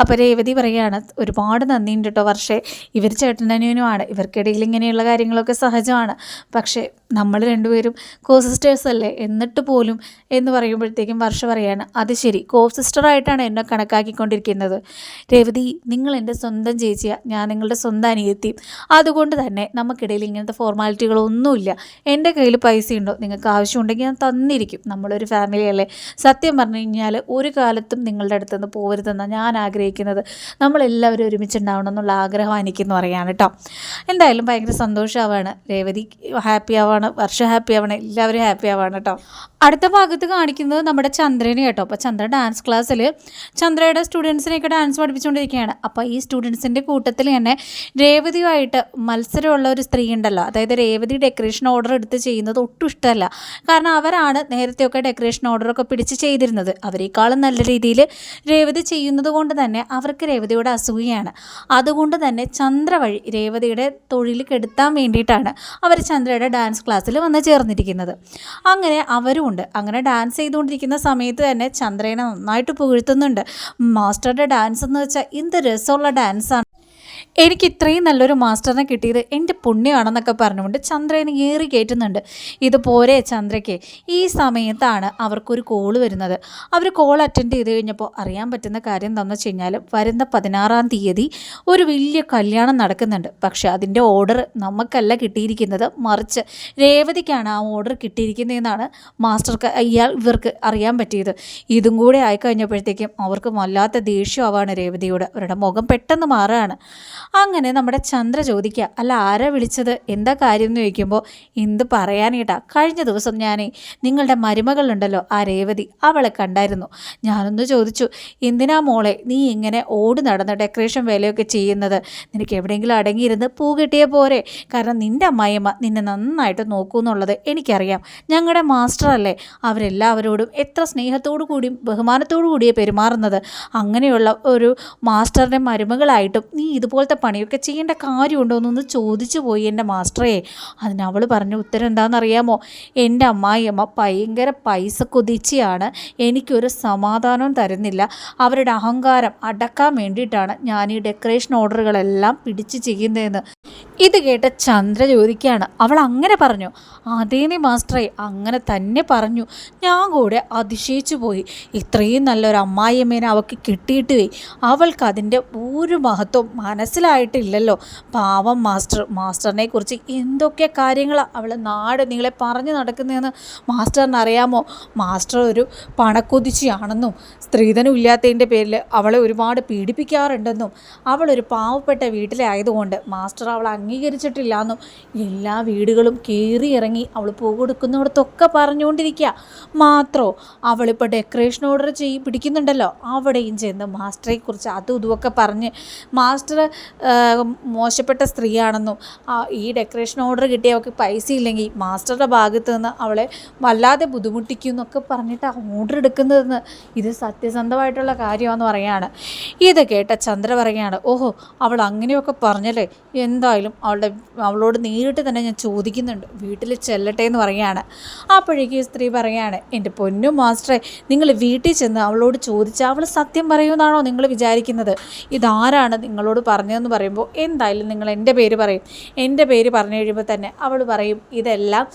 അപ്പോൾ രേവതി പറയുകയാണ് ഒരുപാട് നന്ദിയുണ്ട് കേട്ടോ വർഷേ ഇവർ ചേട്ടൻ ചേട്ടനനുവിനുമാണ് ഇവർക്കിടയിൽ ഇങ്ങനെയുള്ള കാര്യങ്ങളൊക്കെ സഹജമാണ് പക്ഷേ നമ്മൾ രണ്ടുപേരും കോ സിസ്റ്റേഴ്സ് അല്ലേ? എന്നിട്ട് പോലും എന്ന് പറയുമ്പോഴത്തേക്കും വർഷ പറയാണ് അത് ശരി കോ സിസ്റ്ററായിട്ടാണ് എന്നെ കണക്കാക്കിക്കൊണ്ടിരിക്കുന്നത്. രവതി നിങ്ങൾ എന്റെ സ്വന്തം ചേച്ചിയാണ് ഞാൻ നിങ്ങളുടെ സ്വന്തം അനിയത്തിയും അതുകൊണ്ട് തന്നെ നമുക്കിടയിൽ ഇങ്ങനത്തെ ഫോർമാലിറ്റികളൊന്നുമില്ല എന്റെ കയ്യിൽ പൈസ ഉണ്ടോ നിങ്ങൾക്ക് ആവശ്യമുണ്ടെങ്കിൽ ഞാൻ തന്നിരിക്കും. നമ്മളൊരു ഫാമിലി അല്ലേ? സത്യം പറഞ്ഞു കഴിഞ്ഞാൽ ഒരു കാലത്തും നിങ്ങളുടെ അടുത്ത് നിന്ന് പോരുതെന്നാണ് ഞാൻ ആഗ്രഹിക്കുന്നത്. നമ്മളെല്ലാവരും ഒരുമിച്ചുണ്ടാവണം എന്നുള്ള ആഗ്രഹം എനിക്കെന്ന് പറയാണ് കേട്ടോ. എന്തായാലും ഭയങ്കര സന്തോഷമാവാണ് രേവതി ഹാപ്പി ആവാണ് വർഷം ഹാപ്പി ആവണം. എല്ലാവരും ഹാപ്പി ആവാണ് കേട്ടോ. അടുത്ത ഭാഗത്ത് കാണിക്കുന്നത് നമ്മുടെ ചന്ദ്രനെ കേട്ടോ. അപ്പോൾ ചന്ദ്ര ഡാൻസ് ക്ലാസ്സിൽ ചന്ദ്രയുടെ സ്റ്റുഡൻസിനെയൊക്കെ ഡാൻസ് പഠിപ്പിച്ചുകൊണ്ടിരിക്കുകയാണ്. അപ്പോൾ ഈ സ്റ്റുഡൻസിന്റെ കൂട്ടത്തിൽ തന്നെ രേവതിയുമായിട്ട് മത്സരമുള്ള ഒരു സ്ത്രീ ഉണ്ടല്ലോ. അതായത് രേവതി ഡെക്കറേഷൻ ഓർഡർ എടുത്ത് ചെയ്യുന്നത് ഒട്ടും ഇഷ്ടമല്ല. കാരണം അവരാണ് നേരത്തെയൊക്കെ ഡെക്കറേഷൻ ഓർഡറൊക്കെ പിടിച്ച് ചെയ്തിരുന്നത്. അവരെക്കാളും നല്ല രീതിയിൽ രേവതി ചെയ്യുന്നത് കൊണ്ട് തന്നെ അവർക്ക് രേവതിയുടെ അസൂയയാണ്. അതുകൊണ്ട് തന്നെ ചന്ദ്ര വഴി രേവതിയുടെ തൊഴിൽ കെടുത്താൻ വേണ്ടിയിട്ടാണ് അവർ ചന്ദ്രയുടെ ഡാൻസ് ക്ലാസ്സിൽ വന്ന് ചേർന്നിരിക്കുന്നത്. അങ്ങനെ അവരും ഉണ്ട്. അങ്ങനെ ഡാൻസ് ചെയ്തുകൊണ്ടിരിക്കുന്ന സമയത്ത് തന്നെ ചന്ദ്രനെ നന്നായിട്ട് പുകഴ്ത്തുന്നുണ്ട്. മാസ്റ്ററുടെ ഡാൻസ് എന്ന് വെച്ചാൽ എന്ത് രസമുള്ള ഡാൻസാണ് എനിക്ക് ഇത്രയും നല്ലൊരു മാസ്റ്ററിനെ കിട്ടിയത് എന്റെ പുണ്യമാണെന്നൊക്കെ പറഞ്ഞുകൊണ്ട് ചന്ദ്രനെ ഏറി കയറ്റുന്നുണ്ട്. ഇത് പോരെ ചന്ദ്രയ്ക്ക്. ഈ സമയത്താണ് അവർക്കൊരു കോൾ വരുന്നത്. അവർ കോൾ അറ്റൻഡ് ചെയ്ത് കഴിഞ്ഞപ്പോൾ അറിയാൻ പറ്റുന്ന കാര്യം എന്താണെന്ന് വെച്ച് കഴിഞ്ഞാൽ വരുന്ന പതിനാറാം തീയതി ഒരു വലിയ കല്യാണം നടക്കുന്നുണ്ട്. പക്ഷെ അതിന്റെ ഓർഡർ നമുക്കല്ല കിട്ടിയിരിക്കുന്നത്. മറിച്ച് രേവതിക്കാണ് ആ ഓർഡർ കിട്ടിയിരിക്കുന്നതെന്നാണ് മാസ്റ്റർക്ക് ഇയാൾ ഇവർക്ക് അറിയാൻ പറ്റിയത്. ഇതും കൂടെ ആയിക്കഴിഞ്ഞപ്പോഴത്തേക്കും അവർക്ക് വല്ലാത്ത ദേഷ്യമാവാണ് രേവതിയോട്. അവരുടെ മുഖം പെട്ടെന്ന് മാറുകയാണ്. അങ്ങനെ നമ്മുടെ ചന്ദ്ര ചോദിക്കുക അല്ല ആരാ വിളിച്ചത്? എന്താ കാര്യം? എന്ന് ചോദിക്കുമ്പോൾ എന്ത് പറയാനേട്ടാ കഴിഞ്ഞ ദിവസം ഞാൻ നിങ്ങളുടെ മരുമകളുണ്ടല്ലോ ആ രേവതി അവളെ കണ്ടായിരുന്നു. ഞാനൊന്ന് ചോദിച്ചു എന്തിനാ മോളെ നീ ഇങ്ങനെ ഓടി നടന്ന് ഡെക്കറേഷൻ വേലയൊക്കെ ചെയ്യുന്നത്? നിനക്ക് എവിടെയെങ്കിലും അടങ്ങിയിരുന്ന് പൂ കിട്ടിയേ പോരെ? കാരണം നിന്റെ അമ്മായിയമ്മ നിന്നെ നന്നായിട്ട് നോക്കൂ എന്നുള്ളത് എനിക്കറിയാം. ഞങ്ങളുടെ മാസ്റ്റർ അല്ലേ അവരെല്ലാവരോടും എത്ര സ്നേഹത്തോടു കൂടിയും ബഹുമാനത്തോടു കൂടിയേ പെരുമാറുന്നത്. അങ്ങനെയുള്ള ഒരു മാസ്റ്ററിന്റെ മരുമകളായിട്ടും നീ ഇതുപോലത്തെ പണിയൊക്കെ ചെയ്യേണ്ട കാര്യമുണ്ടോ എന്നൊന്ന് ചോദിച്ചു പോയി എന്റെ മാസ്റ്ററേ. അതിന് അവൾ പറഞ്ഞ ഉത്തരം എന്താണെന്നറിയാമോ? എന്റെ അമ്മായിയമ്മ ഭയങ്കര പൈസ കൊതിച്ചിയാണ്. എനിക്കൊരു സമാധാനവും തരുന്നില്ല. അവരുടെ അഹങ്കാരം അടക്കാൻ വേണ്ടിയിട്ടാണ് ഞാൻ ഈ ഡെക്കറേഷൻ ഓർഡറുകളെല്ലാം പിടിച്ച് ചെയ്യുന്നതെന്ന്. ഇത് കേട്ട ചന്ദ്ര ചോദിക്കുകയാണ്. അവൾ അങ്ങനെ പറഞ്ഞു. അതേനെ മാസ്റ്ററെ അങ്ങനെ തന്നെ പറഞ്ഞു. ഞാൻ കൂടെ അതിശയിച്ചു പോയി. ഇത്രയും നല്ലൊരു അമ്മായിയമ്മേനെ അവൾക്ക് കിട്ടിയിട്ട് പോയി അവൾക്ക് അതിന്റെ ഒരു മഹത്വം മനസ്സിലായിട്ടില്ലല്ലോ. പാവം മാസ്റ്റർ. മാസ്റ്ററിനെ കുറിച്ച് എന്തൊക്കെ കാര്യങ്ങളാണ് അവൾ നാട് നിങ്ങളെ പറഞ്ഞു നടക്കുന്നതെന്ന് മാസ്റ്ററിന് അറിയാമോ മാസ്റ്റർ ഒരു പണക്കൊതിച്ചിയാണെന്നും സ്ത്രീധനം ഇല്ലാത്തതിന്റെ പേരിൽ അവളെ ഒരുപാട് പീഡിപ്പിക്കാറുണ്ടെന്നും അവളൊരു പാവപ്പെട്ട വീട്ടിലായതുകൊണ്ട് മാസ്റ്റർ അവൾ അംഗീകരിച്ചിട്ടില്ല എന്നും എല്ലാ വീടുകളും കയറി ഇറങ്ങി അവൾ പൂ കൊടുക്കുന്നിടത്തൊക്കെ പറഞ്ഞുകൊണ്ടിരിക്കുക. മാത്രോ അവളിപ്പോൾ ഡെക്കറേഷൻ ഓർഡർ ചെയ്യി പിടിക്കുന്നുണ്ടല്ലോ. അവിടെയും ചെന്ന് മാസ്റ്ററെക്കുറിച്ച് അതും ഇതുമൊക്കെ പറഞ്ഞ് മാസ്റ്റർ മോശപ്പെട്ട സ്ത്രീയാണെന്നും ഈ ഡെക്കറേഷൻ ഓർഡർ കിട്ടിയ അവൾക്ക് പൈസ ഇല്ലെങ്കിൽ മാസ്റ്ററുടെ ഭാഗത്ത് നിന്ന് അവളെ വല്ലാതെ ബുദ്ധിമുട്ടിക്കും എന്നൊക്കെ പറഞ്ഞിട്ട് ഓർഡർ എടുക്കുന്നതെന്ന്. ഇത് സത്യസന്ധമായിട്ടുള്ള കാര്യമാണെന്ന് പറയാണ്. ഇത് കേട്ട ചന്ദ്ര പറയാണ് ഓഹോ അവൾ അങ്ങനെയൊക്കെ പറഞ്ഞല്ലേ? എന്തായാലും അവളുടെ അവളോട് നേരിട്ട് തന്നെ ഞാൻ ചോദിക്കുന്നുണ്ട്. വീട്ടിൽ ചെല്ലട്ടെ എന്ന് പറയാണ് അപ്പോഴേക്കും സ്ത്രീ പറയാണ് എന്റെ പൊന്നു മാസ്റ്ററെ നിങ്ങൾ വീട്ടിൽ ചെന്ന് അവളോട് ചോദിച്ചാൽ അവൾ സത്യം പറയുമെന്നാണോ നിങ്ങൾ വിചാരിക്കുന്നത്? ഇതാരാണ് നിങ്ങളോട് പറഞ്ഞതെന്ന് പറയുമ്പോൾ എന്തായാലും നിങ്ങൾ എന്റെ പേര് പറയും. എന്റെ പേര് പറഞ്ഞു കഴിയുമ്പോൾ തന്നെ അവൾ പറയും ഇതെല്ലാം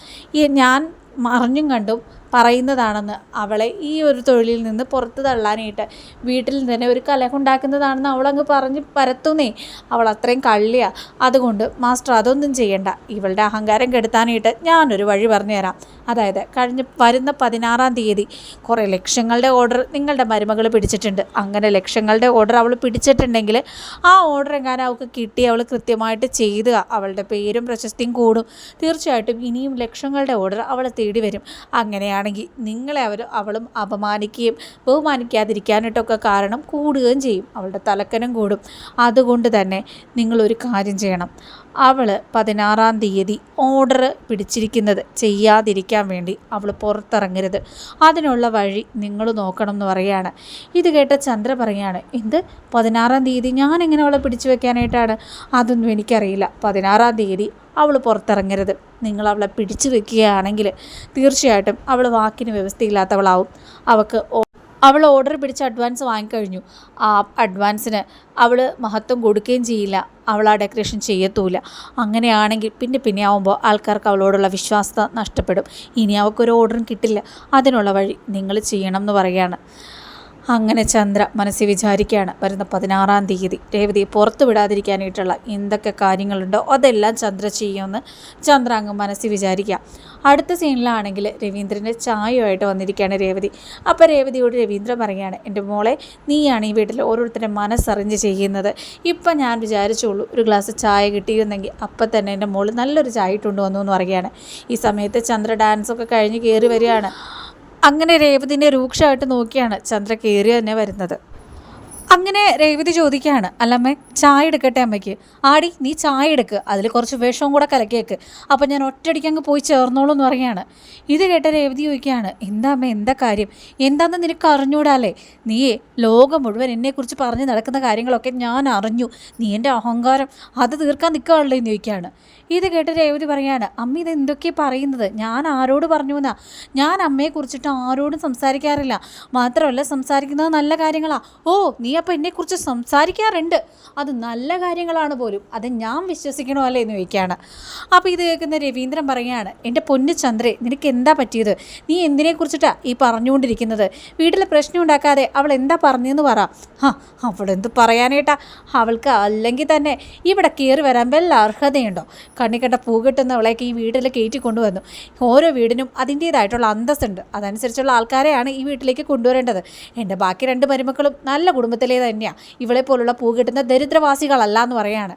ഞാൻ മറിഞ്ഞും കണ്ടും പറയുന്നതാണെന്ന് അവളെ ഈ ഒരു തൊഴിലിൽ നിന്ന് പുറത്ത് തള്ളാനായിട്ട് വീട്ടിൽ തന്നെ ഒരു കലഹുണ്ടാക്കുന്നതാണെന്ന് അവളങ്ങ് പറഞ്ഞ് പരത്തുന്നേ. അവൾ അത്രയും കള്ളിയാ. അതുകൊണ്ട് മാസ്റ്റർ അതൊന്നും ചെയ്യണ്ട. ഇവളുടെ അഹങ്കാരം കെടുത്താനായിട്ട് ഞാനൊരു വഴി പറഞ്ഞു തരാം അതായത് കഴിഞ്ഞ വരുന്ന പതിനാറാം തീയതി കുറേ ലക്ഷങ്ങളുടെ ഓർഡർ നിങ്ങളുടെ മരുമകൾ പിടിച്ചിട്ടുണ്ട്. അങ്ങനെ ലക്ഷങ്ങളുടെ ഓർഡർ അവൾ പിടിച്ചിട്ടുണ്ടെങ്കിൽ ആ ഓർഡർ എങ്ങാനും അവൾക്ക് കിട്ടി അവൾ കൃത്യമായിട്ട് ചെയ്തുക. അവളുടെ പേരും പ്രശസ്തിയും കൂടും. തീർച്ചയായിട്ടും ഇനിയും ലക്ഷങ്ങളുടെ ഓർഡർ അവളെ തേടി വരും. അങ്ങനെയാണെങ്കിൽ നിങ്ങളെ അവർ അവളും അപമാനിക്കുകയും ബഹുമാനിക്കാതിരിക്കാനായിട്ടൊക്കെ കാരണം കൂടുകയും ചെയ്യും. അവളുടെ തലക്കനം കൂടും. അതുകൊണ്ട് തന്നെ നിങ്ങളൊരു കാര്യം ചെയ്യണം. അവൾ പതിനാറാം തീയതി ഓർഡർ പിടിച്ചിരിക്കുന്നത് ചെയ്യാതിരിക്കാൻ വേണ്ടി അവൾ പുറത്തിറങ്ങരുത്. അതിനുള്ള വഴി നിങ്ങൾ നോക്കണം എന്ന് പറയാണ്. ഇത് കേട്ട ചന്ദ്ര പറയാണ് എന്ത്? പതിനാറാം തീയതി ഞാൻ എങ്ങനെ അവളെ പിടിച്ചു വെക്കാനായിട്ടാണ്? അതൊന്നും എനിക്കറിയില്ല. പതിനാറാം തീയതി അവൾ പുറത്തിറങ്ങരുത്. നിങ്ങൾ അവളെ പിടിച്ചു വെക്കുകയാണെങ്കിൽ തീർച്ചയായിട്ടും അവൾ വാക്കിന് വ്യവസ്ഥയില്ലാത്തവളാവും. അവൾക്ക് അവൾ ഓർഡർ പിടിച്ച് അഡ്വാൻസ് വാങ്ങിക്കഴിഞ്ഞു. ആ അഡ്വാൻസിന് അവൾ മഹത്വം കൊടുക്കുകയും ചെയ്യില്ല. അവൾ ആ ഡെക്കറേഷൻ ചെയ്യത്തൂല അങ്ങനെയാണെങ്കിൽ പിന്നെ പിന്നെ ആവുമ്പോൾ ആൾക്കാർക്ക് അവളോടുള്ള വിശ്വാസത നഷ്ടപ്പെടും. ഇനി അവൾക്കൊരു ഓർഡറും കിട്ടില്ല. അതിനുള്ള വഴി നിങ്ങൾ ചെയ്യണം എന്ന് പറയുകയാണ്. അങ്ങനെ ചന്ദ്ര മനസ്സിൽ വിചാരിക്കുകയാണ്. വരുന്ന പതിനാറാം തീയതി. രേവതി പുറത്തു വിടാതിരിക്കാനായിട്ടുള്ള എന്തൊക്കെ കാര്യങ്ങളുണ്ടോ അതെല്ലാം ചന്ദ്ര ചെയ്യുമെന്ന് ചന്ദ്ര അങ്ങ് മനസ്സിൽ വിചാരിക്കുക. അടുത്ത സീനിലാണെങ്കിൽ രവീന്ദ്രന്റെ ചായയുമായിട്ട് വന്നിരിക്കുകയാണ് രേവതി. അപ്പോൾ രേവതിയോട് രവീന്ദ്രൻ പറയുകയാണ് എന്റെ മോളെ നീയാണ് ഈ വീട്ടിൽ ഓരോരുത്തരുടെ മനസ്സറിഞ്ഞ് ചെയ്യുന്നത്. ഇപ്പം ഞാൻ വിചാരിച്ചുള്ളൂ ഒരു ഗ്ലാസ് ചായ കിട്ടിയിരുന്നെങ്കിൽ അപ്പം തന്നെ എന്റെ മോൾ നല്ലൊരു ചായ ഇട്ടുകൊണ്ട് വന്നു എന്ന് പറയുകയാണ്. ഈ സമയത്ത് ചന്ദ്ര ഡാൻസൊക്കെ കഴിഞ്ഞ് കയറി വരികയാണ്. അങ്ങനെ രേവതിനെ രൂക്ഷമായിട്ട് നോക്കിയാണ് ചന്ദ്ര കയറി തന്നെ വരുന്നത്. അങ്ങനെ രേവതി ചോദിക്കുകയാണ് അല്ലമ്മേ ചായ എടുക്കട്ടെ അമ്മയ്ക്ക്? ആടി നീ ചായ എടുക്ക് അതിൽ കുറച്ച് വിഷവും കൂടെ കലക്കിയേക്ക് അപ്പം ഞാൻ ഒറ്റയടിക്ക് അങ്ങ് പോയി ചേർന്നോളൂ എന്ന് പറയുകയാണ്. ഇത് കേട്ട രേവതി ചോദിക്കുകയാണ് എന്താ അമ്മ എന്താ കാര്യം? എന്താണെന്ന് നിനക്ക് അറിഞ്ഞൂടാല്ലേ? നീയേ ലോകം മുഴുവൻ എന്നെക്കുറിച്ച് പറഞ്ഞ് നടക്കുന്ന കാര്യങ്ങളൊക്കെ ഞാൻ അറിഞ്ഞു. നീ എന്റെ അഹങ്കാരം അത് തീർക്കാൻ നിൽക്കാണല്ലോ എന്ന് ചോദിക്കുകയാണ്. ഇത് കേട്ട് രേവതി പറയാണ് അമ്മ ഇത് എന്തൊക്കെയാണ് പറയുന്നത്? ഞാൻ ആരോട് പറഞ്ഞു എന്നാ? ഞാൻ അമ്മയെ കുറിച്ചിട്ട് ആരോടും സംസാരിക്കാറില്ല. മാത്രമല്ല സംസാരിക്കുന്നത് നല്ല കാര്യങ്ങളാണ് ഓ നീ അപ്പോൾ എന്നെക്കുറിച്ച് സംസാരിക്കാറുണ്ട്. അത് നല്ല കാര്യങ്ങളാണ് പോലും. അത് ഞാൻ വിശ്വസിക്കണോ അല്ലേ എന്ന് ചോദിക്കുകയാണ്. അപ്പോൾ ഇത് കേൾക്കുന്ന രവീന്ദ്രൻ പറയുകയാണ് എന്റെ പൊന്നു ചന്ദ്രേ നിനക്ക് എന്താ പറ്റിയത്? നീ എന്തിനെക്കുറിച്ചിട്ടാണ് ഈ പറഞ്ഞുകൊണ്ടിരിക്കുന്നത്? വീട്ടിൽ പ്രശ്നം ഉണ്ടാക്കാതെ അവൾ എന്താ പറഞ്ഞതെന്ന് പറ. ആ അവളെന്ത് പറയാനേട്ടാ? അവൾക്ക് അല്ലെങ്കിൽ തന്നെ ഇവിടെ കയറി വരാൻ വല്ല അർഹതയുണ്ടോ? കണ്ണിക്കണ്ട കണ്ട പൂ കിട്ടുന്നവളേക്ക് ഈ വീട്ടിൽ കയറ്റി കൊണ്ടുവന്നു. ഓരോ വീടിനും അതിന്റേതായിട്ടുള്ള അന്തസ്സുണ്ട്. അതനുസരിച്ചുള്ള ആൾക്കാരെയാണ് ഈ വീട്ടിലേക്ക് കൊണ്ടുവരേണ്ടത്. എന്റെ ബാക്കി രണ്ട് മരുമക്കളും നല്ല കുടുംബത്തിലേ തന്നെയാണ് ഇവളെ പോലുള്ള പൂ കിട്ടുന്ന ദരിദ്രവാസികളല്ല എന്ന് പറയാണ്.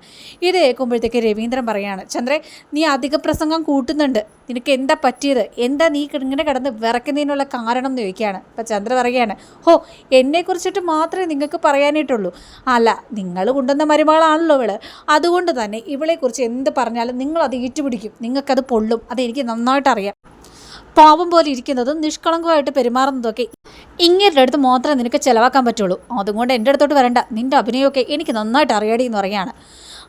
ഇത് കേൾക്കുമ്പോഴത്തേക്ക് രവീന്ദ്രൻ പറയാണ് ചന്ദ്രേ നീ അധിക പ്രസംഗം കൂട്ടുന്നുണ്ട്. നിനക്ക് എന്താ പറ്റിയത്? എന്താ നീ ഇങ്ങനെ കിടന്ന് വിറക്കുന്നതിനുള്ള കാരണം എന്ന് ചോദിക്കുകയാണ്. അപ്പം ചന്ദ്ര പറയുകയാണ് ഹോ എന്നെക്കുറിച്ചിട്ട് മാത്രമേ നിങ്ങൾക്ക് പറയാനായിട്ടുള്ളൂ. അല്ല നിങ്ങൾ കൊണ്ടുവന്ന മരുമകളാണല്ലോ ഇവൾ. അതുകൊണ്ട് തന്നെ ഇവളെക്കുറിച്ച് എന്ത് പറഞ്ഞാലും നിങ്ങൾ അത് ഏറ്റുപിടിക്കും. നിങ്ങൾക്കത് പൊള്ളും. അതെനിക്ക് നന്നായിട്ട് അറിയാം പാവം പോലെ ഇരിക്കുന്നതും നിഷ്കളങ്കമായിട്ട് പെരുമാറുന്നതൊക്കെ ഇങ്ങേരുടെ അടുത്ത് മാത്രമേ നിനക്ക് ചിലവാക്കാൻ പറ്റുള്ളൂ. അതുകൊണ്ട് എന്റെ അടുത്തോട്ട് വരണ്ട. നിന്റെ അഭിനയമൊക്കെ എനിക്ക് നന്നായിട്ട് അറിയാടി എന്ന് പറയാണ്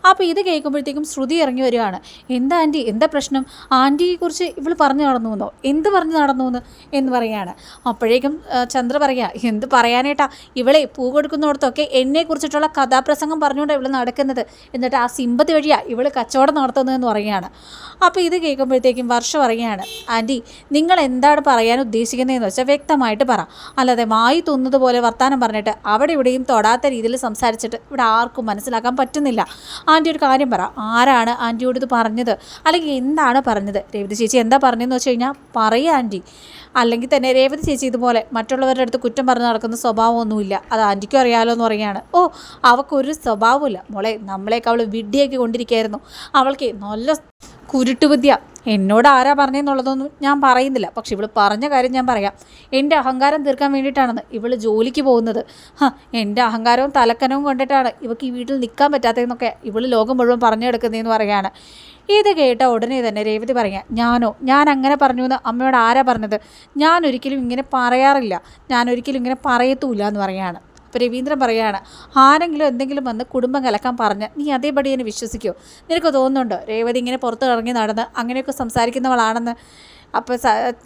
അപ്പോൾ ഇത് കേൾക്കുമ്പോഴത്തേക്കും ശ്രുതി ഇറങ്ങി വരികയാണ്. എന്താ ആന്റി എന്താ പ്രശ്നം? ആന്റിയെക്കുറിച്ച് ഇവൾ പറഞ്ഞു നടന്നു എന്നോ എന്ത് പറഞ്ഞു നടന്നു എന്ന് എന്ന് പറയുകയാണ്. അപ്പോഴേക്കും ചന്ദ്ര പറയുക എന്ത് പറയാനേട്ടാ? ഇവളെ പൂ കൊടുക്കുന്നിടത്തൊക്കെ എന്നെക്കുറിച്ചിട്ടുള്ള കഥാപ്രസംഗം പറഞ്ഞുകൊണ്ട് ഇവൾ നടക്കുന്നത്. എന്നിട്ട് ആ സിമ്പതി വഴിയാണ് ഇവൾ കച്ചവടം നടത്തുന്നതെന്ന് പറയുകയാണ്. അപ്പോൾ ഇത് കേൾക്കുമ്പോഴത്തേക്കും വർഷ പറയുകയാണ് ആന്റി നിങ്ങൾ എന്താണ് പറയാൻ ഉദ്ദേശിക്കുന്നതെന്ന് വെച്ചാൽ വ്യക്തമായിട്ട് പറ. അല്ലാതെ വായി തോന്നുന്നത് പോലെ വർത്തമാനം പറഞ്ഞിട്ട് അവിടെ ഇവിടെയും തൊടാത്ത രീതിയിൽ സംസാരിച്ചിട്ട് ഇവിടെ ആർക്കും മനസ്സിലാക്കാൻ പറ്റുന്നില്ല. ആന്റി ഒരു കാര്യം പറ. ആരാണ് ആന്റിയോട് ഇത് പറഞ്ഞത്? അല്ലെങ്കിൽ എന്താണ് പറഞ്ഞത്? രേവതി ചേച്ചി എന്താ പറഞ്ഞതെന്ന് വെച്ച് കഴിഞ്ഞാൽ പറയുക ആന്റി അല്ലെങ്കിൽ തന്നെ രേവതി ചേച്ചി ഇതുപോലെ മറ്റുള്ളവരുടെ അടുത്ത് കുറ്റം പറഞ്ഞ് നടക്കുന്ന സ്വഭാവമൊന്നുമില്ല. അത് ആന്റിക്കും അറിയാലോ എന്ന് പറയുകയാണ്. ഓ അവൾക്കൊരു സ്വഭാവമില്ല മോളെ നമ്മളെയൊക്കെ അവൾ വിഡ്ഢിയാക്കി കൊണ്ടിരിക്കുകയായിരുന്നു അവൾക്ക് നല്ല കുരുട്ടുബുദ്ധിയ. എന്നോട് ആരാ പറഞ്ഞെന്നുള്ളതൊന്നും ഞാൻ പറയുന്നില്ല. പക്ഷെ ഇവൾ പറഞ്ഞ കാര്യം ഞാൻ പറയാം. എന്റെ അഹങ്കാരം തീർക്കാൻ വേണ്ടിയിട്ടാണെന്ന് ഇവൾ ജോലിക്ക് പോകുന്നത്. എന്റെ അഹങ്കാരവും തലക്കനവും കൊണ്ടിട്ടാണ് ഇവക്ക് ഈ വീട്ടിൽ നിൽക്കാൻ പറ്റാത്തതെന്നൊക്കെ ഇവൾ ലോകം മുഴുവൻ പറഞ്ഞു പറയുകയാണ്. ഇത് കേട്ട ഉടനെ തന്നെ രേവതി പറയാം ഞാനോ? ഞാൻ അങ്ങനെ പറഞ്ഞു എന്ന് അമ്മയോട് ആരാ പറഞ്ഞത്? ഞാൻ ഒരിക്കലും ഇങ്ങനെ പറയാറില്ല. ഞാൻ ഒരിക്കലും ഇങ്ങനെ പറയത്തൂല്ല എന്ന് പറയാണ് രവീന്ദ്രൻ പറയാണ് ആരെങ്കിലും എന്തെങ്കിലും വന്ന് കുടുംബം കലക്കാൻ പറഞ്ഞ് നീ അതേപടി എന്നെ വിശ്വസിക്കുമോ നിനക്ക് തോന്നുന്നുണ്ടോ രേവതി ഇങ്ങനെ പുറത്ത് ഇറങ്ങി നടന്ന് അങ്ങനെയൊക്കെ സംസാരിക്കുന്നവളാണെന്ന്? അപ്പോൾ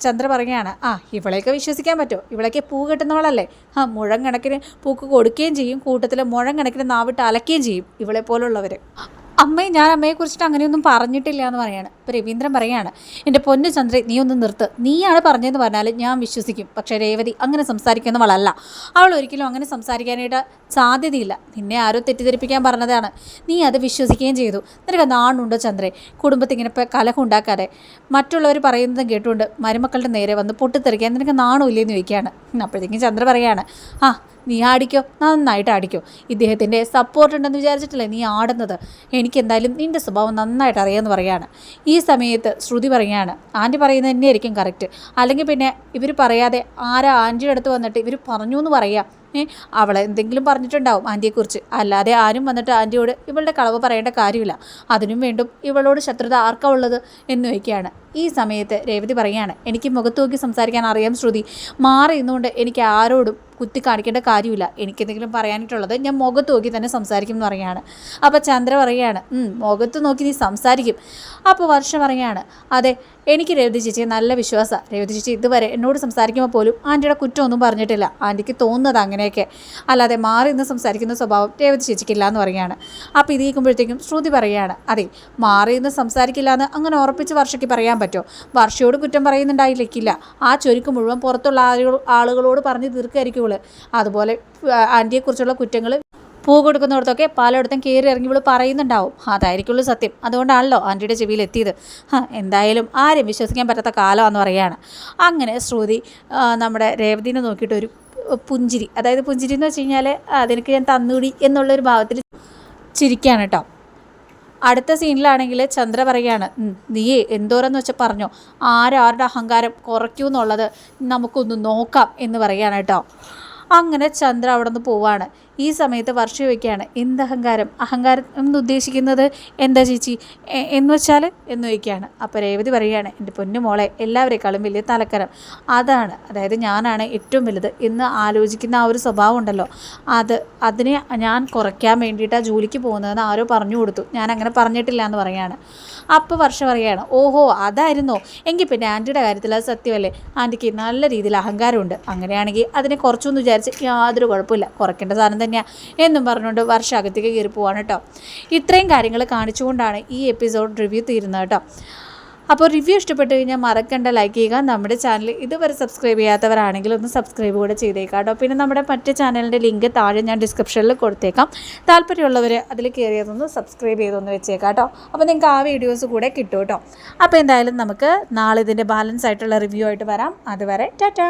ചന്ദ്ര പറയുകയാണ് ആ ഇവളെയൊക്കെ വിശ്വസിക്കാൻ പറ്റുമോ ഇവളൊക്കെ പൂ കെട്ടുന്നവളല്ലേ. ആ മുഴം കണക്കിന് പൂക്ക് കൊടുക്കുകയും ചെയ്യും. കൂട്ടത്തിൽ മുഴം കണക്കിന് നാവിട്ട് അലക്കുകയും ചെയ്യും ഇവളെ പോലുള്ളവർ അമ്മയെ ഞാൻ അമ്മയെ കുറിച്ചിട്ട് അങ്ങനെയൊന്നും പറഞ്ഞിട്ടില്ല എന്ന് പറയാണ്. ഇപ്പോൾ രവീന്ദ്രൻ പറയാണ് എന്റെ പൊന്നു ചന്ദ്രൻ നീ ഒന്ന് നിർത്ത്. നീയാണ് പറഞ്ഞതെന്ന് പറഞ്ഞാൽ ഞാൻ വിശ്വസിക്കും. പക്ഷേ രേവതി അങ്ങനെ സംസാരിക്കുന്നവളല്ല അവൾ ഒരിക്കലും അങ്ങനെ സംസാരിക്കാനായിട്ട് സാധ്യതയില്ല. നിന്നെ ആരോ തെറ്റിദ്ധരിപ്പിക്കാൻ പറഞ്ഞതാണ്. നീ അത് വിശ്വസിക്കുകയും ചെയ്തു. നിനക്ക് നാണുണ്ടോ ചന്ദ്രേ? കുടുംബത്തിൽ ഇങ്ങനെ ഇപ്പം കലഹം ഉണ്ടാക്കാതെ മറ്റുള്ളവർ പറയുന്നതും കേട്ടുകൊണ്ട് മരുമക്കളുടെ നേരെ വന്ന് പൊട്ടിത്തെറിക്കാൻ നിനക്ക് നാണമില്ലേന്ന് ചോദിക്കുകയാണ്. അപ്പോഴത്തേക്കും ചന്ദ്ര പറയാണ് ആ നീ ആടിക്കോ നന്നായിട്ട് ആടിക്കോ. ഇദ്ദേഹത്തിന്റെ സപ്പോർട്ട് ഉണ്ടെന്ന് വിചാരിച്ചിട്ടില്ലേ നീ ആടുന്നത്? എനിക്കെന്തായാലും നിന്റെ സ്വഭാവം നന്നായിട്ട് അറിയാമെന്ന് പറയാണ് ഈ സമയത്ത് ശ്രുതി പറയാണ് ആന്റി പറയുന്നത് തന്നെയായിരിക്കും കറക്റ്റ് അല്ലെങ്കിൽ പിന്നെ ഇവർ പറയാതെ ആരാ ആന്റിയുടെ അടുത്ത് വന്നിട്ട് ഇവർ പറഞ്ഞു എന്ന് പറയാം. അവളെ എന്തെങ്കിലും പറഞ്ഞിട്ടുണ്ടാവും ആന്റിയെക്കുറിച്ച് അല്ലാതെ ആരും വന്നിട്ട് ആന്റിയോട് ഇവളുടെ കളവ് പറയേണ്ട കാര്യമില്ല. അതിനും വേണ്ടും ഇവളോട് ശത്രുത ആർക്കാ ഉള്ളത് എന്ന് ചോദിക്കുകയാണ്. ഈ സമയത്ത് രേവതി പറയുകയാണ് എനിക്ക് മുഖത്ത് നോക്കി സംസാരിക്കാൻ അറിയാം ശ്രുതി. മാറി നിന്നുകൊണ്ട് എനിക്ക് ആരോടും കുത്തി കാണിക്കേണ്ട കാര്യമില്ല. എനിക്കെന്തെങ്കിലും പറയാനായിട്ടുള്ളത് ഞാൻ മുഖത്ത് നോക്കി തന്നെ സംസാരിക്കും എന്ന് പറയുകയാണ്. അപ്പോൾ ചന്ദ്ര പറയുകയാണ് "ഉം, മുഖത്ത് നോക്കി നീ സംസാരിക്കും. അപ്പോൾ വർഷം പറയുകയാണ് അതെ എനിക്ക് രേവതി ചേച്ചി നല്ല വിശ്വാസമാണ് രേവതി ചേച്ചി ഇതുവരെ എന്നോട് സംസാരിക്കുമ്പോൾ പോലും ആന്റിയുടെ കുറ്റമൊന്നും പറഞ്ഞിട്ടില്ല. ആന്റിക്ക് തോന്നുന്നത് അങ്ങനെയൊക്കെ. അല്ലാതെ മാറി നിന്ന് സംസാരിക്കുന്ന സ്വഭാവം രേവതി ചേച്ചിക്കില്ല എന്ന് പറയുകയാണ്. അപ്പോൾ ഇത് കേൾക്കുമ്പോഴത്തേക്കും ശ്രുതി പറയുകയാണ് അതെ മാറി നിന്ന് സംസാരിക്കില്ല എന്ന് അങ്ങനെ ഉറപ്പിച്ച് വർഷയ്ക്ക് പറയാൻ പറ്റുമോ വർഷയോട് കുറ്റം പറയുന്നുണ്ടായില്ലേക്കില്ല ആ ചൊരുക്ക് മുഴുവൻ പുറത്തുള്ള ആളുകളോട് പറഞ്ഞ് തീർക്കായിരിക്കും അതുപോലെ ആന്റിയെക്കുറിച്ചുള്ള കുറ്റങ്ങൾ പൂ കൊടുക്കുന്നിടത്തൊക്കെ പലയിടത്തും കയറി ഇറങ്ങി ഇവൾ പറയുന്നുണ്ടാവും. അതായിരിക്കുള്ളൂ സത്യം. അതുകൊണ്ടാണല്ലോ ആന്റിയുടെ ചെവിയിൽ എത്തിയത് എന്തായാലും ആരും വിശ്വസിക്കാൻ പറ്റാത്ത കാലമാണെന്ന് പറയുകയാണ്. അങ്ങനെ ശ്രുതി നമ്മുടെ രേവതിനെ നോക്കിയിട്ട് ഒരു പുഞ്ചിരി അതായത് പുഞ്ചിരി എന്ന് വെച്ച് കഴിഞ്ഞാൽ അതിനക്ക് ഞാൻ തന്നുകൂടി എന്നുള്ളൊരു ഭാവത്തിൽ ചിരിക്കുകയാണ് കേട്ടോ. അടുത്ത സീനിലാണെങ്കിൽ ചന്ദ്ര പറയുകയാണ് നീയേ എന്തോരെന്ന് വെച്ചാൽ പറഞ്ഞോ ആരാരുടെ അഹങ്കാരം കുറയ്ക്കൂ എന്നുള്ളത് നമുക്കൊന്ന് നോക്കാം എന്ന് പറയുകയാണ് കേട്ടോ. അങ്ങനെ ചന്ദ്ര അവിടെ നിന്ന് പോവാണ്. ഈ സമയത്ത് വർഷ ചോദിക്കുകയാണ് എന്ത് അഹങ്കാരം? അഹങ്കാരം എന്ന് ഉദ്ദേശിക്കുന്നത് എന്താ ചേച്ചി? എന്ന് വെച്ചാൽ എന്ന് ചോദിക്കുകയാണ്. അപ്പോൾ രേവതി പറയുകയാണ് എന്റെ പൊന്നു മോളെ എല്ലാവരെക്കാളും വലിയ തലക്കരം. അതാണ് അതായത് ഞാനാണ് ഏറ്റവും വലുത് എന്ന് ആലോചിക്കുന്ന ആ ഒരു സ്വഭാവം ഉണ്ടല്ലോ. അത് അതിനെ ഞാൻ കുറയ്ക്കാൻ വേണ്ടിയിട്ടാണ് ജോലിക്ക് പോകുന്നതെന്ന് ആരോ പറഞ്ഞു കൊടുത്തു. ഞാൻ അങ്ങനെ പറഞ്ഞിട്ടില്ല എന്ന് പറയുകയാണ്. അപ്പോൾ വർഷം പറയുകയാണ് ഓഹോ അതായിരുന്നോ. എങ്കിൽ പിന്നെ ആന്റിയുടെ കാര്യത്തിൽ അത് സത്യമല്ലേ? ആന്റിക്ക് നല്ല രീതിയിൽ അഹങ്കാരമുണ്ട്. അങ്ങനെയാണെങ്കിൽ അതിനെ കുറച്ചൊന്ന് വിചാരിച്ച് യാതൊരു കുഴപ്പമില്ല. കുറയ്ക്കേണ്ട സാധനം തന്നെയാണ് എന്നും പറഞ്ഞുകൊണ്ട് വർഷ അകത്തേക്ക് കയറി പോവാണ് കേട്ടോ. ഇത്രയും കാര്യങ്ങൾ കാണിച്ചുകൊണ്ടാണ് ഈ എപ്പിസോഡ് റിവ്യൂ തീരുന്നത് കേട്ടോ. അപ്പോൾ റിവ്യൂ ഇഷ്ടപ്പെട്ട് കഴിഞ്ഞാൽ മറക്കണ്ട ലൈക്ക് ചെയ്യുക. നമ്മുടെ ചാനൽ ഇതുവരെ സബ്സ്ക്രൈബ് ചെയ്യാത്തവരാണെങ്കിൽ ഒന്ന് സബ്സ്ക്രൈബ് കൂടെ ചെയ്തേക്കാം കേട്ടോ. പിന്നെ നമ്മുടെ മറ്റ് ചാനലിന്റെ ലിങ്ക് താഴെ ഞാൻ ഡിസ്ക്രിപ്ഷനിൽ കൊടുത്തേക്കാം. താല്പര്യമുള്ളവർ അതിൽ കയറിയതൊന്ന് സബ്സ്ക്രൈബ് ചെയ്തൊന്ന് വെച്ചേക്കാം കേട്ടോ. അപ്പോൾ നിങ്ങൾക്ക് ആ വീഡിയോസ് കൂടെ കിട്ടും കേട്ടോ. അപ്പോൾ എന്തായാലും നമുക്ക് നാളെ ഇതിന്റെ ബാലൻസ് ആയിട്ടുള്ള റിവ്യൂ ആയിട്ട് വരാം. അതുവരെ ടാറ്റാ.